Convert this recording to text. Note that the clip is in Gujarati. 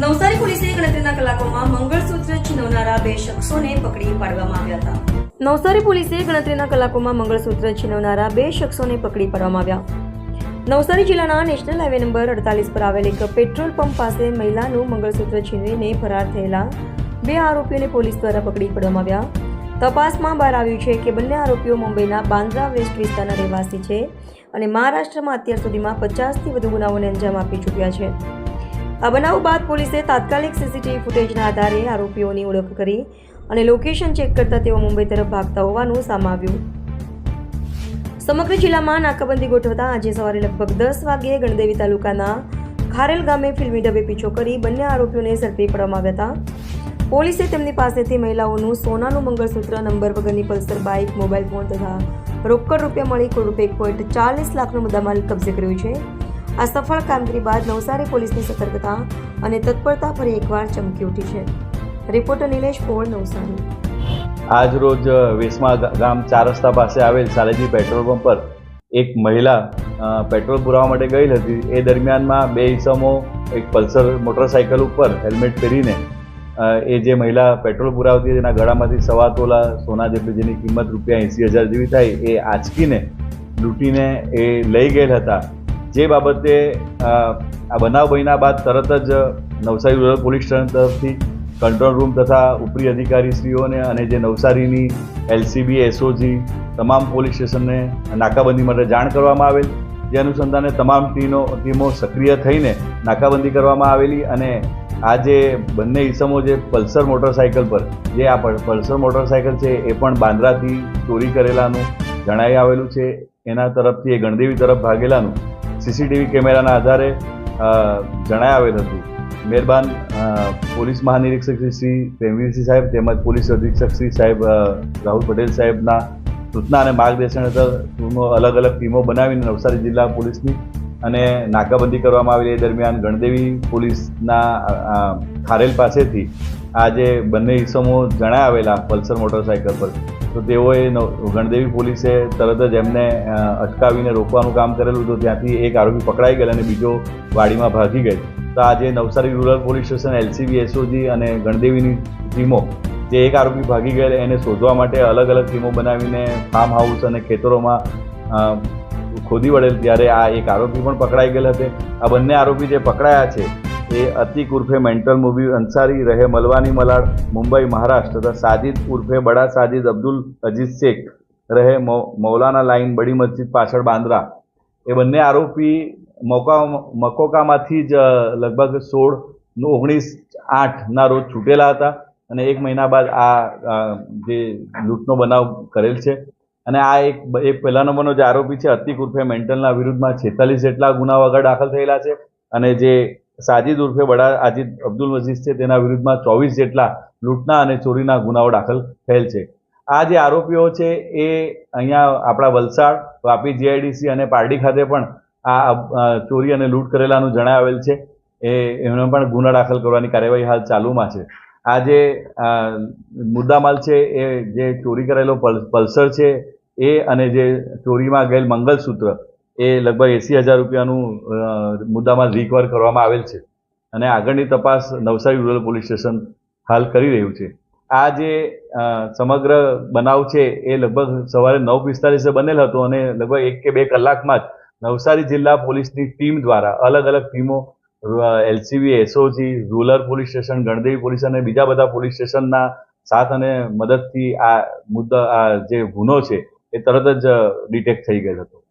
નવસારી પોલીસે ગણતરીના કલાકોમાં મંગળસૂત્ર છીનવનારા બે શખ્સોને પકડી પાડવામાં આવ્યા હતા. નવસારી પોલીસે ગણતરીના કલાકોમાં મંગળસૂત્ર છીનવનારા બે શખ્સોને પકડી પાડવામાં આવ્યા. નવસારી જિલ્લાના નેશનલ હાઈવે નંબર અડતાલીસ પર આવેલ એક પેટ્રોલ પંપ પાસે મહિલાનું મંગળસૂત્ર છીનવીને ફરાર થયેલા બે આરોપીઓને પોલીસ દ્વારા પકડી પાડવામાં આવ્યા. તપાસમાં બહાર આવ્યું છે કે બંને આરોપીઓ મુંબઈના બાંદ્રા વેસ્ટ વિસ્તારના રહેવાસી છે અને મહારાષ્ટ્રમાં અત્યાર સુધીમાં પચાસથી વધુ ગુનાઓને અંજામ આપી ચૂક્યા છે. આ બનાવ બાદ પોલીસે તાત્કાલિક સીસીટીવી ફૂટેજના આધારે આરોપીઓની ઓળખ કરી અને લોકેશન ચેક કરતા તેઓ મુંબઈ તરફ ભાગતા હોવાનું સામે આવ્યું. સમગ્ર જિલ્લામાં નાકાબંધી ગોઠવતા આજે સવારે લગભગ દસ વાગ્યે ગણદેવી તાલુકાના ખારેલ ગામે ફિલ્મી ઢબે પીછો કરી બંને આરોપીઓને ઝડપી પડવામાં આવ્યા હતા. પોલીસે તેમની પાસેથી મહિલાઓનું સોનાનું મંગળસૂત્ર, નંબર વગરની પલ્સર, બાઇક મોબાઈલ ફોન તથા રોકડ રૂપિયા મળી કુલ રૂપિયા એક પોઈન્ટ ચાલીસ લાખનો મુદ્દામાલ કબજે કર્યો છે. આ સફળ કામગીરી બાદ નવસારી પોલીસની સતર્કતા અને તત્પરતા ફરી એકવાર ચમકી ઉઠી છે. રિપોર્ટર નિલેશ પોળ, નવસારી. આજ રોજ વેસમા ગામ ચાર રસ્તા પાસે આવેલ સાલેજી પેટ્રોલ પંપ પર એક મહિલા પેટ્રોલ પુરાવા માટે ગઈ હતી. એ દરમિયાનમાં બે ઇસમો એક પલ્સર મોટરસાઇકલ ઉપર હેલ્મેટ પહેરીને એ જે મહિલા પેટ્રોલ પુરાવતી હતી, એના ગળામાંથી સવા તોલા સોના જેટલી જેની કિંમત રૂપિયા એંસી હજાર જેવી થાય, એ આંચકીને લૂંટીને એ લઈ ગયેલ હતા. જે બાબતે આ બનાવ બન્યા બાદ તરત જ નવસારી રૂરલ પોલીસ સ્ટેશન તરફથી કંટ્રોલ રૂમ તથા ઉપરી અધિકારીશ્રીઓને અને જે નવસારીની એલસીબી, એસઓજી તમામ પોલીસ સ્ટેશનને નાકાબંધી માટે જાણ કરવામાં આવેલ. જે અનુસંધાને તમામ ટીમો ટીમો સક્રિય થઈને નાકાબંધી કરવામાં આવેલી અને આ જે બંને ઈસમો જે પલ્સર મોટરસાયકલ પર, જે આ પલ્સર મોટરસાયકલ છે એ પણ બાંદ્રાથી ચોરી કરેલાનું જણાઈ આવેલું છે. એના તરફથી એ ગણદેવી તરફ ભાગેલાનું સીસીટીવી કેમેરાના આધારે અ, આવેલ હતું. મહેરબાન પોલીસ મહાનિરીક્ષક શ્રી શ્રી પ્રેમવીરસિંહ સાહેબ તેમજ પોલીસ અધિક્ષક શ્રી સાહેબ રાહુલ પટેલ સાહેબના સૂચના અને માર્ગદર્શન હેઠળ અલગ અલગ ટીમો બનાવીને નવસારી જિલ્લા પોલીસની અને નાકાબંધી કરવામાં આવી એ દરમિયાન ગણદેવી પોલીસના ખારેલ પાસેથી આ જે બંને ઇસમો જણાઈ આવેલા પલ્સર મોટરસાઇકલ પર. તો તેઓએ ગણદેવી પોલીસે તરત જ એમને અટકાવીને રોકવાનું કામ કરેલું તો ત્યાંથી એક આરોપી પકડાઈ ગયેલ અને બીજો વાડીમાં ભાગી ગઈ તો આજે Navsari rural police station, LCB, SOG અને ગણદેવીની ટીમો જે એક આરોપી ભાગી ગયેલ એને શોધવા માટે અલગ અલગ ટીમો બનાવીને ફાર્મ હાઉસ અને ખેતરોમાં ખોદી વળેલ ત્યારે આ એક આરોપી પણ પકડાઈ ગયેલ હતો આ બંને આરોપી જે પકડાયા છે, એ અતિક ઉર્ફે મેન્ટલ મૂવી અંસારી, રહે મલવાની મલાડ, મુંબઈ, મહારાષ્ટ્ર, તથા સાજિદ ઉર્ફે બડા સાજિદ અબ્દુલ અજીઝ શેખ, રહે મૌલાના લાઈન બડી મસ્જિદ, પાછળ બાંદ્રા. એ બંને આરોપી મોકા, મકોકામાંથી જ લગભગ સોળ, ઓગણીસ આઠના રોજ છૂટેલા હતા અને એક મહિના બાદ આ જે લૂંટનો બનાવ કરેલ છે. અને આ એક એક પહેલા નંબરનો જે આરોપી છે, અતિક ઉર્ફે મેન્ટલના વિરુદ્ધમાં છેતાલીસ જેટલા ગુનાઓ આગળ દાખલ થયેલા છે. અને જે સાજિદ ઉર્ફે બડા, આજીદ અબ્દુલ મજીદ છે, તેના વિરુદ્ધમાં ચોવીસ જેટલા લૂંટના અને ચોરીના ગુનાઓ દાખલ થયેલ છે. આ જે આરોપીઓ છે, એ અહીંયા આપણા વલસાડ, વાપી જીઆઈડીસી અને પારડી ખાતે પણ આ ચોરી અને લૂંટ કરેલાનું જણાવેલ છે. એ, એમને પણ ગુના દાખલ કરવાની કાર્યવાહી હાલ ચાલુમાં છે. આ જે મુદ્દામાલ છે, એ જે ચોરી કરેલો પલ- પલ્સર છે એ અને જે ચોરીમાં ગયેલ મંગલસૂત્ર, એ લગભગ એંસી હજાર રૂપિયાનું મુદ્દામાં રિકવર કરવામાં આવેલ છે. અને આગળની તપાસ નવસારી રૂરલ પોલીસ સ્ટેશન હાલ કરી રહ્યું છે. આ જે સમગ્ર બનાવ છે, એ લગભગ સવારે નવ પિસ્તાલીસે બનેલ હતો અને લગભગ એક કે બે કલાકમાં જ નવસારી જિલ્લા પોલીસની ટીમ દ્વારા અલગ અલગ ટીમો LCB, SOG, rural police station, Gandevi police અને બીજા બધા પોલીસ સ્ટેશનના સાથ અને મદદથી આ મુદ્દા, આ જે ગુનો છે એ તરત જ ડિટેક્ટ થઈ ગયેલ હતો.